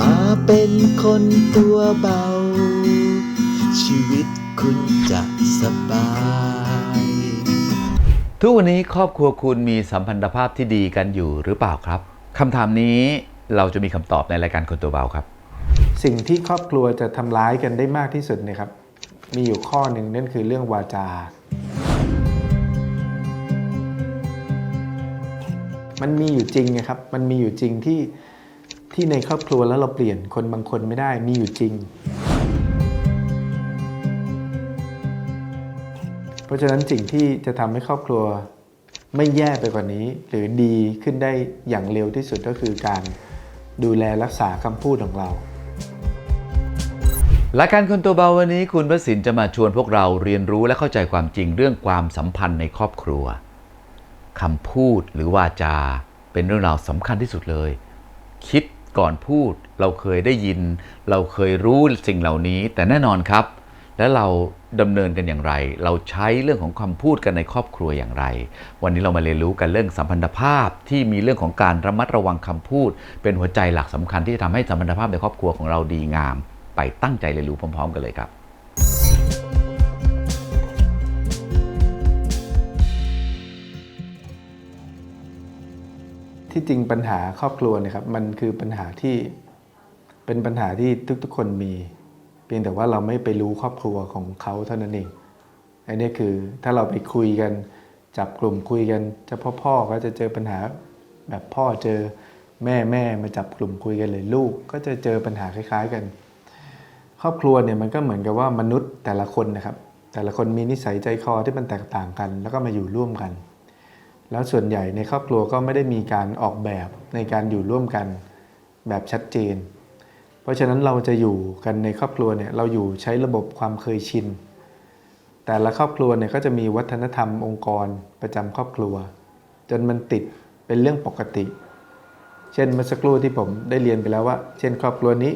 มาเป็นคนตัวเบา ชีวิตคุณจะสบาย ทุกวันนี้ครอบครัวคุณมีสัมพันธภาพที่ดีกันอยู่หรือเปล่าครับคำถามนี้เราจะมีคำตอบในรายการคนตัวเบาครับ สิ่งที่ครอบครัวจะทำร้ายกันได้มากที่สุดเนะครับ มีอยู่ข้อหนึ่งนั่นคือเรื่องวาจา มันมีอยู่จริงนะครับ มันมีอยู่จริงที่ ที่ในครอบครัวแล้วเราเปลี่ยนคนบางคนไม่ได้มีอยู่จริง เพราะฉะนั้นสิ่งที่จะทำให้ครอบครัวไม่แย่ไปกว่านี้ หรือดีขึ้นได้อย่างเร็วที่สุดก็คือการดูแลรักษาคำพูดของเรารายการคนตัวเบาวันนี้คุณพระสินจะมาชวนพวกเราเรียนรู้และเข้าใจความจริงเรื่องความสัมพันธ์ในครอบครัวคำพูดหรือวาจา เป็นเรื่องราวสำคัญที่สุดเลย คิด ก่อนพูดเราเคยได้ยิน เราเคยรู้สิ่งเหล่านี้ แต่แน่นอนครับ แล้วเราดำเนินกันอย่างไร เราใช้เรื่องของคำพูดกันในครอบครัวอย่างไร วันนี้เรามาเรียนรู้กันเรื่องสัมพันธภาพที่มีเรื่องของการระมัดระวังคำพูด เป็นหัวใจหลักสำคัญที่จะทำให้สัมพันธภาพในครอบครัวของเราดีงาม ไปตั้งใจเรียนรู้พร้อม ๆ กันเลยครับ ที่จริงปัญหาครอบครัวเนะครับมันคือปัญหาที่เป็นปัญหาที่ทุกๆคนมี เพียงแต่ว่าเราไม่ไปรู้ครอบครัวของเขาเท่านั้นเองอันนี้คือถ้าเราไปคุยกันจับกลุ่มคุยกันจะพ่อพ่อก็จะเจอปัญหาแบบพ่อเจอแม่แม่มาจับกลุ่มคุยกันเลยลูก ก็จะเจอปัญหาคล้าย ๆกัน ครอบครัวเนี่ยมันก็เหมือนกับว่ามนุษย์แต่ละคนนะครับ แต่ละคนมีนิสัยใจคอที่มันแตกต่างกัน แล้วก็มาอยู่ร่วมกัน แล้วส่วนใหญ่ในครอบครัวก็ไม่ได้มีการออกแบบในการอยู่ร่วมกันแบบชัดเจน เพราะฉะนั้นเราจะอยู่กันในครอบครัวเนี่ยเราอยู่ใช้ระบบความเคยชิน แต่ละครอบครัวเนี่ยก็จะมีวัฒนธรรมองค์กรประจำครอบครัว จนมันติดเป็นเรื่องปกติ เช่นเมื่อสักครู่ที่ผมได้เรียนไปแล้วว่า เช่น ครอบครัวนี้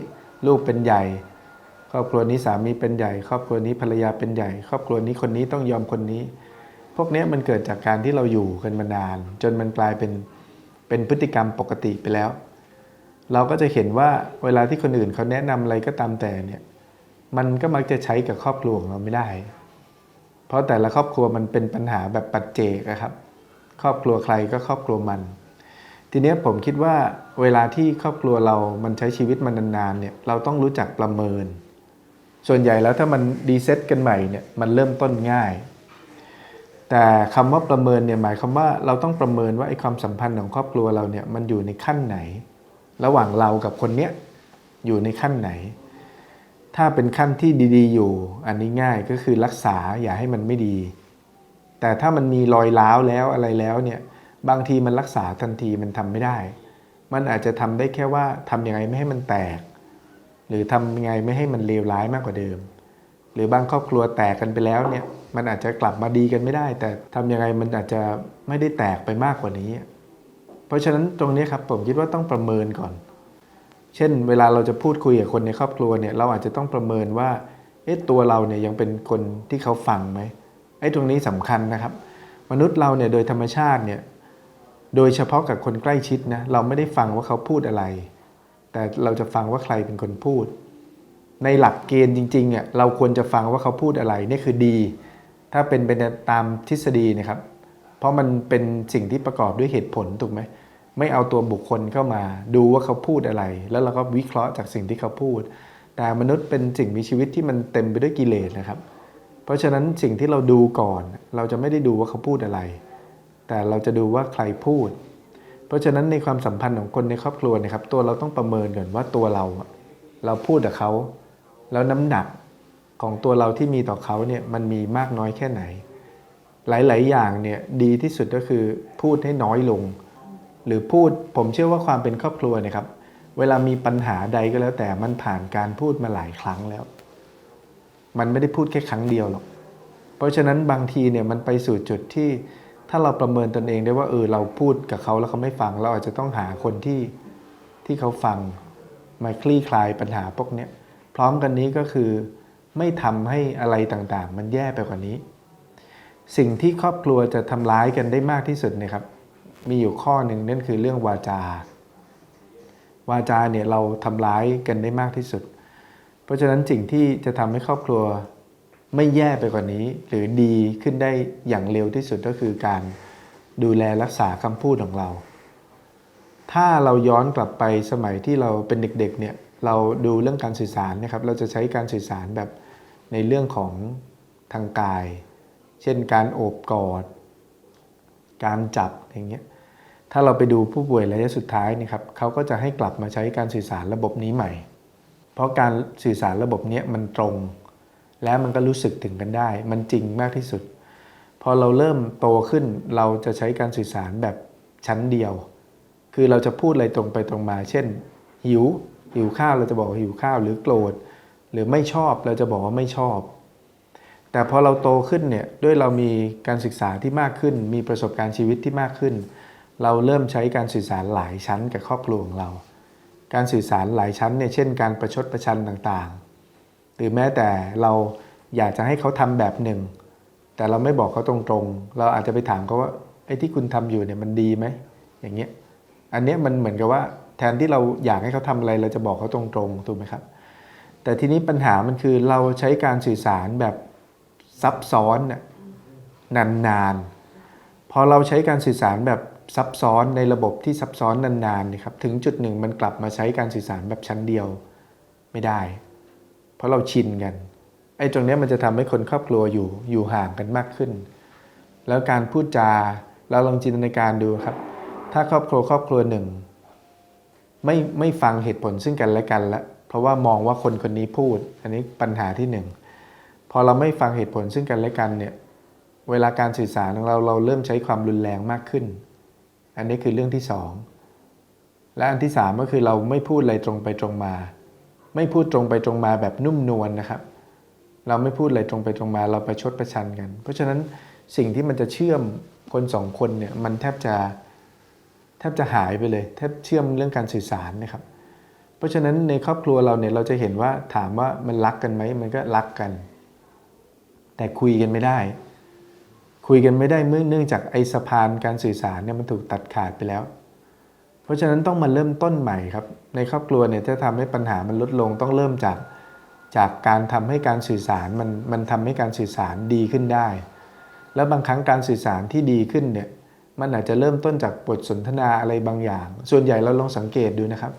ลูกเป็นใหญ่ ครอบครัวนี้สามีเป็นใหญ่ ครอบครัวนี้ภรรยาเป็นใหญ่ ครอบครัวนี้คนนี้ต้องยอมคนนี้ พวกนี้มันเกิดจากการที่เราอยู่กันมานาน จนมันกลายเป็นเป็นพฤติกรรมปกติไปแล้ว เราก็จะเห็นว่าเวลาที่คนอื่นเขาแนะนำอะไรก็ตามแต่เนี่ยมันก็มักจะใช้กับครอบครัวของเราไม่ได้ เพราะแต่ละครอบครัวมันเป็นปัญหาแบบปัจเจกอะครับ ครอบครัวใครก็ครอบครัวมัน ทีเนี้ยผมคิดว่าเวลาที่ครอบครัวเรา มันใช้ชีวิตมานานๆเนี่ยเราต้องรู้จักประเมิน ส่วนใหญ่แล้วถ้ามันดีเซ็ตกันใหม่เนี่ยมันเริ่มต้นง่าย แต่คำว่าประเมินเนี่ยหมายความว่าเราต้องประเมินว่าไอ้ความสัมพันธ์ของครอบครัวเราเนี่ยมันอยู่ในขั้นไหน ระหว่างเรากับคนเนี้ยอยู่ในขั้นไหน ถ้าเป็นขั้นที่ดี ๆ อยู่ อันนี้ง่ายก็คือรักษาอย่าให้มันไม่ดี แต่ถ้ามันมีรอยร้าวแล้วอะไรแล้วเนี่ยบางทีมันรักษาทันทีมันทำไม่ได้ มันอาจจะทำได้แค่ว่าทำยังไงไม่ให้มันแตก หรือทำยังไงไม่ให้มันเลวร้ายมากกว่าเดิม หรือบางครอบครัวแตกกันไปแล้วเนี่ย มันอาจจะกลับมาดีกันไม่ได้ แต่ทำยังไงมันอาจจะไม่ได้แตกไปมากกว่านี้ เพราะฉะนั้นตรงนี้ครับผมคิดว่าต้องประเมินก่อน เช่น เวลาเราจะพูดคุยกับคนในครอบครัวเนี่ยเราอาจจะต้องประเมินว่าเอ๊ะตัวเราเนี่ยยังเป็นคนที่เขาฟังไหมไอ้ตรงนี้สำคัญนะครับ มนุษย์เราเนี่ยโดยธรรมชาติเนี่ยโดยเฉพาะกับคนใกล้ชิดนะเราไม่ได้ฟังว่าเขาพูดอะไร แต่เราจะฟังว่าใครเป็นคนพูด ในหลักเกณฑ์จริงๆเนี่ยเราควรจะฟังว่าเขาพูดอะไรนี่คือดี ถ้าเป็นไปตามทฤษฎีนะครับ เพราะมันเป็นสิ่งที่ประกอบด้วยเหตุผลถูกไหมไม่เอาตัวบุคคลเข้ามา ดูว่าเขาพูดอะไร แล้วเราก็วิเคราะห์จากสิ่งที่เขาพูด แต่มนุษย์เป็นสิ่งมีชีวิตที่มันเต็มไปด้วยกิเลสนะครับ เพราะฉะนั้นสิ่งที่เราดูก่อน เราจะไม่ได้ดูว่าเขาพูดอะไร แต่เราจะดูว่าใครพูด เพราะฉะนั้นในความสัมพันธ์ของคนในครอบครัวนะครับ ตัวเราต้องประเมินก่อนว่าตัวเรา เราพูดกับเขา แล้วน้ำหนัก ของตัวเราที่มีต่อเขาเนี่ยมันมีมากน้อยแค่ไหน หลาย ๆ อย่างเนี่ยดีที่สุดก็คือพูดให้น้อยลง หรือพูดผมเชื่อว่าความเป็นครอบครัวนะครับ เวลามีปัญหาใดก็แล้วแต่มันผ่านการพูดมาหลายครั้งแล้ว มันไม่ได้พูดแค่ครั้งเดียวหรอกเพราะฉะนั้นบางทีเนี่ยมันไปสู่จุดที่ถ้าเราประเมินตนเองได้ว่าเออเราพูดกับเขาแล้วเขาไม่ฟัง เราอาจจะต้องหาคนที่ที่เขาฟังมาคลี่คลายปัญหาพวกนี้พร้อมกันนี้ก็คือ ไม่ทำให้อะไรต่างๆ มันแย่ไปกว่านี้ สิ่งที่ครอบครัวจะทำร้ายกันได้มากที่สุดเนะครับ มีอยู่ข้อหนึ่งนั่นคือเรื่องวาจา วาจาเนี่ยเราทำร้ายกันได้มากที่สุด เพราะฉะนั้นสิ่งที่จะทำให้ครอบครัวไม่แย่ไปกว่านี้ หรือดีขึ้นได้อย่างเร็วที่สุดก็คือการดูแลรักษาคำพูดของเรา ถ้าเราย้อนกลับไปสมัยที่เราเป็นเด็กๆเนี่ยเราดูเรื่องการสื่อสารนะครับ เราจะใช้การสื่อสารแบบ ในเรื่องของทางกาย เช่นการโอบกอด การจับอย่างเงี้ยถ้าเราไปดูผู้ป่วยระยะสุดท้ายนี่ครับเขาก็จะให้กลับมาใช้การสื่อสารระบบนี้ใหม่ เพราะการสื่อสารระบบนี้มันตรง และมันก็รู้สึกถึงกันได้ มันจริงมากที่สุด พอเราเริ่มโตขึ้นเราจะใช้การสื่อสารแบบชั้นเดียว คือเราจะพูดอะไรตรงไปตรงมา เช่น หิวหิวข้าวเราจะบอกหิวข้าวหรือโกรธ หรือไม่ชอบเราจะบอกว่าไม่ชอบ แต่พอเราโตขึ้นเนี่ยด้วยเรามีการศึกษาที่มากขึ้น มีประสบการณ์ชีวิตที่มากขึ้น เราเริ่มใช้การสื่อสารหลายชั้นกับครอบครัวของเรา การสื่อสารหลายชั้นเนี่ยเช่นการประชดประชันต่างๆ หรือแม้แต่เราอยากจะให้เขาทำแบบหนึ่ง แต่เราไม่บอกเขาตรงๆ เราอาจจะไปถามเขาว่าไอ้ที่คุณทำอยู่เนี่ยมันดีไหมอย่างเงี้ยอันเนี้ยมันเหมือนกับว่าแทนที่เราอยากให้เขาทำอะไรเราจะบอกเขาตรงๆถูกไหมครับ แต่ทีนี้ปัญหามันคือเราใช้การสื่อสารแบบซับซ้อนน่ะนานๆพอเราใช้การสื่อสารแบบซับซ้อนในระบบที่ซับซ้อนนานๆนี่ยครับถึงจุดหนึ่งมันกลับมาใช้การสื่อสารแบบชั้นเดียวไม่ได้ เพราะเราชินกันไอ้ตรงนี้มันจะทำให้คนครอบครัวอยู่อยู่ห่างกันมากขึ้น แล้วการพูดจาเราลองจินตนาการดูครับ ถ้าครอบครัวครอบครัวหนึ่ง ไม่ไม่ฟังเหตุผลซึ่งกันและกันละ ราะว่ามองว่าคนคนนี้พูด อันนี้ปัญหาที่หนึ่งพอเราไม่ฟังเหตุผลซึ่งกันและกันเนี่ยเวลาการสื่อสารของเราเราเริ่มใช้ความรุนแรงมากขึ้น อันนี้คือเรื่องที่สองและอันที่สามก็คือเราไม่พูดอะไรตรงไปตรงมา ไม่พูดตรงไปตรงมาแบบนุ่มนวลนะครับ เราไม่พูดอะไรตรงไปตรงมา เราไปชดประชันกัน เพราะฉะนั้นสิ่งที่มันจะเชื่อมคนสองคนเนี่ยมันแทบจะแทบจะหายไปเลย แทบเชื่อมเรื่องการสื่อสารนะครับ เพราะฉะนั้นในครอบครัวเราเนี่ยเราจะเห็นว่าถามว่ามันรักกันไหมมันก็รักกัน แต่คุยกันไม่ได้ คุยกันไม่ได้เมื่อเนื่องจากไอ้สะพานการสื่อสารเนี่ยมันถูกตัดขาดไปแล้ว เพราะฉะนั้นต้องมาเริ่มต้นใหม่ครับ ในครอบครัวเนี่ยถ้าทำให้ปัญหามันลดลงต้องเริ่มจากจากการทำให้การสื่อสารมันมันทำให้การสื่อสารดีขึ้นได้ แล้วบางครั้งการสื่อสารที่ดีขึ้นเนี่ยมันอาจจะเริ่มต้นจากบทสนทนาอะไรบางอย่าง ส่วนใหญ่เราลองสังเกตดูนะครับ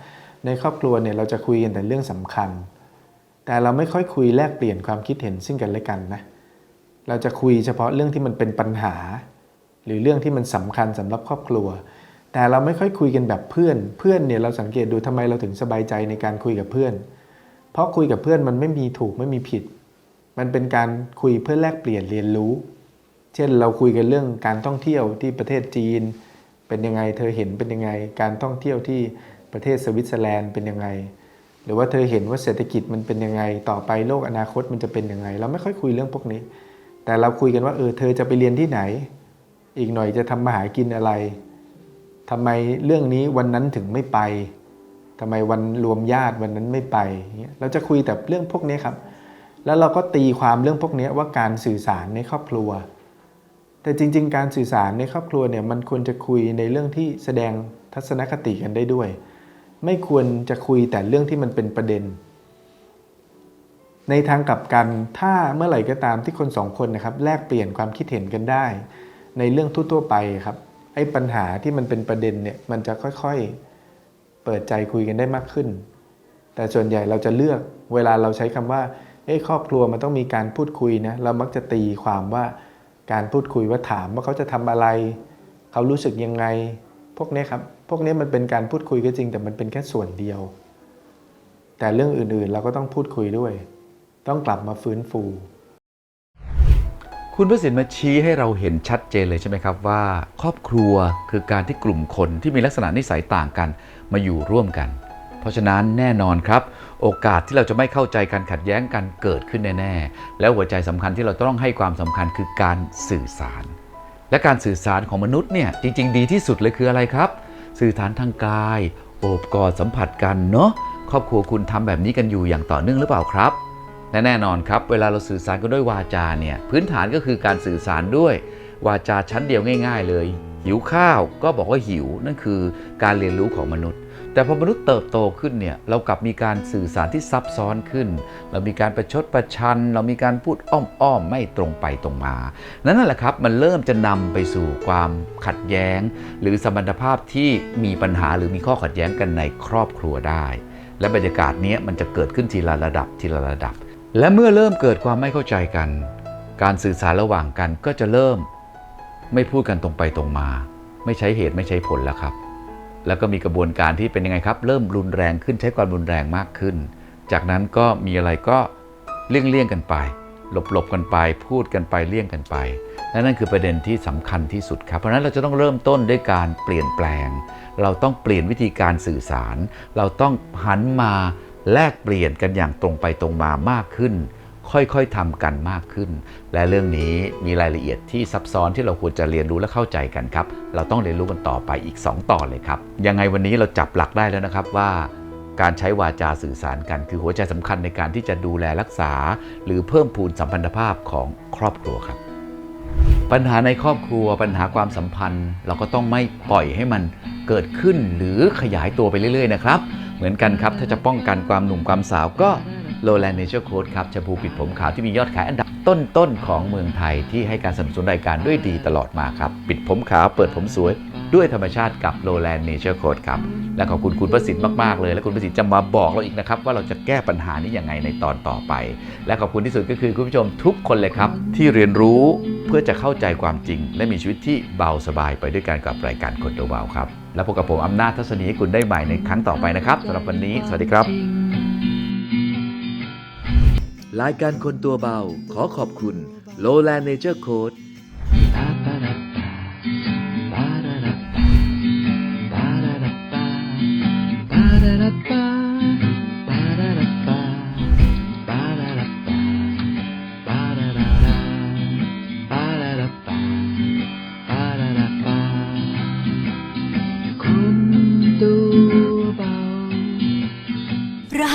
ในครอบครัวเนี่ยเราจะคุยกันแต่เรื่องสำคัญ แต่เราไม่ค่อยคุยแลกเปลี่ยนความคิดเห็นซึ่งกันและกันนะเราจะคุยเฉพาะเรื่องที่มันเป็นปัญหา หรือเรื่องที่มันสำคัญสำหรับครอบครัว แต่เราไม่ค่อยคุยกันแบบเพื่อน เพื่อนเนี่ยเราสังเกตดูทำไมเราถึงสบายใจในการคุยกับเพื่อน เพราะคุยกับเพื่อนมันไม่มีถูกไม่มีผิด มันเป็นการคุยเพื่อแลกเปลี่ยนเรียนรู้ เช่นเราคุยกันเรื่องการท่องเที่ยวที่ประเทศจีน เป็นยังไงเธอเห็นเป็นยังไงการท่องเที่ยวที่ ประเทศสวิตเซอร์แลนด์เป็นยังไง หรือว่าเธอเห็นว่าเศรษฐกิจมันเป็นยังไง ต่อไปโลกอนาคตมันจะเป็นยังไง เราไม่ค่อยคุยเรื่องพวกนี้ แต่เราคุยกันว่าเออเธอจะไปเรียนที่ไหน อีกหน่อยจะทำมาหากินอะไรทำไมเรื่องนี้วันนั้นถึงไม่ไปทำไมวันรวมญาติวันนั้นไม่ไปอย่างเงี้ยเราจะคุยแต่เรื่องพวกนี้ครับ แล้วเราก็ตีความเรื่องพวกนี้ว่าการสื่อสารในครอบครัว แต่จริง ๆ การสื่อสารในครอบครัวเนี่ยมันควรจะคุยในเรื่องที่แสดงทัศนคติกันได้ด้วย ไม่ควรจะคุยแต่เรื่องที่มันเป็นประเด็น ในทางกลับกันถ้าเมื่อไหร่ก็ตามที่คนสองคนนะครับ แลกเปลี่ยนความคิดเห็นกันได้ ในเรื่องทั่วๆไปครับไอ้ปัญหาที่มันเป็นประเด็นเนี่ยมันจะค่อยๆเปิดใจคุยกันได้มากขึ้น แต่ส่วนใหญ่เราจะเลือกเวลาเราใช้คำว่าเอ้ครอบครัวมันต้องมีการพูดคุยนะเรามักจะตีความว่าการพูดคุยว่าถามว่าเขาจะทำอะไร เขารู้สึกยังไง พวกนี้ครับ พวกนี้มันเป็นการพูดคุยก็จริง แต่มันเป็นแค่ส่วนเดียว แต่เรื่องอื่นๆเราก็ต้องพูดคุยด้วย ต้องกลับมาฟื้นฟู คุณพระสินมาชี้ให้เราเห็นชัดเจนเลยใช่ไหมครับว่า ครอบครัวคือการที่กลุ่มคนที่มีลักษณะนิสัยต่างกัน มาอยู่ร่วมกัน เพราะฉะนั้นแน่นอนครับ โอกาสที่เราจะไม่เข้าใจกันขัดแย้งกันเกิดขึ้นแน่ๆแล้วหัวใจสำคัญที่เราต้องให้ความสำคัญคือการสื่อสาร และการสื่อสารของมนุษย์เนี่ยจริง ๆ ดีที่สุดเลยคืออะไรครับ สื่อสารทางกาย โอบกอดสัมผัสกันเนาะครอบครัวคุณทำแบบนี้กันอยู่อย่างต่อเนื่องหรือเปล่าครับและแน่นอนครับ เวลาเราสื่อสารกันด้วยวาจาเนี่ยพื้นฐานก็คือการสื่อสารด้วย วาจาชั้นเดียวง่าย ๆ เลย หิวข้าวก็บอกว่าหิวนั่นคือการเรียนรู้ของมนุษย์ แต่พอมนุษย์เติบโตขึ้นเนี่ยเรากลับมีการสื่อสารที่ซับซ้อนขึ้น เรามีการประชดประชัน เรามีการพูดอ้อมๆไม่ตรงไปตรงมา นั่นแหละครับมันเริ่มจะนำไปสู่ความขัดแย้ง หรือสมรรถภาพที่มีปัญหาหรือมีข้อขัดแย้งกันในครอบครัวได้ และบรรยากาศนี้มันจะเกิดขึ้นทีละระดับทีละระดับ และเมื่อเริ่มเกิดความไม่เข้าใจกัน การสื่อสารระหว่างกันก็จะเริ่ม ไม่พูดกันตรงไปตรงมา ไม่ใช้เหตุไม่ใช้ผลแล้วครับ แล้วก็มีกระบวนการที่เป็นยังไงครับ เริ่มรุนแรงขึ้นใช้ความรุนแรงมากขึ้น จากนั้นก็มีอะไรก็เลี่ยงเลี่ยงกันไป หลบหลบๆกันไป พูดกันไปเลี่ยงกันไป และนั่นคือประเด็นที่สำคัญที่สุดครับ เพราะนั้นเราจะต้องเริ่มต้นด้วยการเปลี่ยนแปลง เราต้องเปลี่ยนวิธีการสื่อสาร เราต้องหันมาแลกเปลี่ยนกันอย่างตรงไปตรงมามากขึ้น ค่อยๆทำกันมากขึ้น และเรื่องนี้มีรายละเอียดที่ซับซ้อนที่เราควรจะเรียนรู้และเข้าใจกันครับ เราต้องเรียนรู้กันต่อไปอีก 2ตอนเลยครับ ยังไงวันนี้เราจับหลักได้แล้วนะครับว่าการใช้วาจาสื่อสารกัน คือหัวใจสำคัญในการที่จะดูแลรักษา หรือเพิ่มพูนสัมพันธภาพของครอบครัวครับ ปัญหาในครอบครัวปัญหาความสัมพันธ์ เราก็ต้องไม่ปล่อยให้มันเกิดขึ้นหรือขยายตัวไปเรื่อย ๆ นะครับ เหมือนกันครับถ้าจะป้องกันความหนุ่มความสาวก็ Lowland Nature Code ครับแชมพูปิดผมขาวที่มียอดขายอันดับต้นๆของเมืองไทยที่ให้การสนับสนุนรายการด้วยดีตลอดมาครับ ปิดผมขาวเปิดผมสวย ด้วยธรรมชาติกับ Lowland Nature Code ครับ และขอบคุณคุณประสิทธิ์มากๆเลย และคุณประสิทธิ์จะมาบอกเราอีกนะครับ ว่าเราจะแก้ปัญหานี้ยังไงในตอนต่อไป และขอบคุณที่สุดก็คือคุณผู้ชมทุกคนเลยครับ ที่เรียนรู้เพื่อจะเข้าใจความจริง และมีชีวิตที่เบาสบายไปด้วยกันกับรายการคนตัวเบาครับ และพบกับผมอำนาจทัศนีคุณได้ใหม่ในครั้งต่อไปนะครับสำหรับวันนี้ สวัสดีครับ รายการคนตัวเบาขอขอบคุณ Lowland Nature Code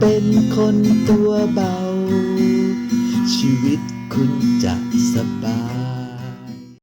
เป็นคนตัวเบา ชีวิตคุณจะสบาย